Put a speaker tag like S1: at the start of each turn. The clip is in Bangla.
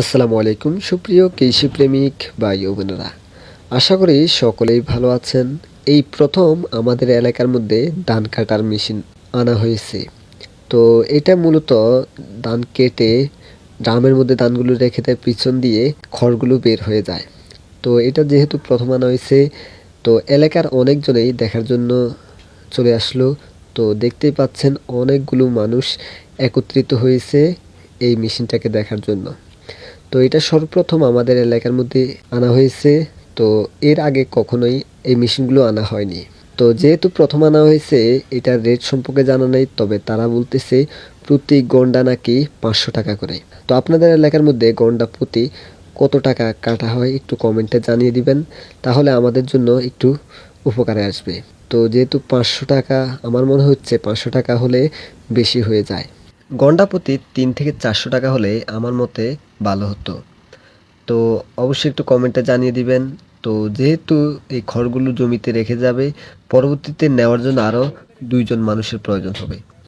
S1: আসসালামু আলাইকুম, সুপ্রিয় কৃষি প্রেমিক ভাই ও বোনেরা। আশা করি সকলেই ভালো আছেন। এই প্রথম আমাদের এলাকার মধ্যে ধান কাটার মেশিন আনা হয়েছে। তো এটা মূলত ধান কেটে ড্রামের মধ্যে ধানগুলো রেখে দেয় পিছন দিয়ে খড়গুলো বের হয়ে যায়। তো এটা যেহেতু প্রথম আনা হয়েছে, তো এলাকার অনেকজনেই দেখার জন্য চলে আসলো। তো দেখতেই পাচ্ছেন অনেকগুলো মানুষ একত্রিত হয়েছে এই মেশিনটাকে দেখার জন্য। তো এটা সর্বপ্রথম আমাদের এলাকার মধ্যে আনা হয়েছে। তো এর আগে কখনোই এই মেশিনগুলো আনা হয়নি। তো যেহেতু প্রথম আনা হয়েছে, এটার রেট সম্পর্কে জানা নেই, তবে তারা বলতেছে প্রতি গন্ডা নাকি পাঁচশো টাকা করে। তো আপনাদের এলাকার মধ্যে গন্ডা প্রতি কত টাকা কাটা হয় একটু কমেন্টে জানিয়ে দিবেন, তাহলে আমাদের জন্য একটু উপকারে আসবে। তো যেহেতু পাঁচশো টাকা, আমার মনে হচ্ছে পাঁচশো টাকা হলে বেশি হয়ে যায়। গন্ডা প্রতি তিন থেকে চারশো টাকা হলে আমার মতে ভালো হতো। তো অবশ্যই একটু কমেন্টে জানিয়ে দিবেন। তো যেহেতু এই খড়গুলো জমিতে রেখে যাবে, পরবর্তীতে নেওয়ার জন্য আরও দুইজন মানুষের প্রয়োজন হবে।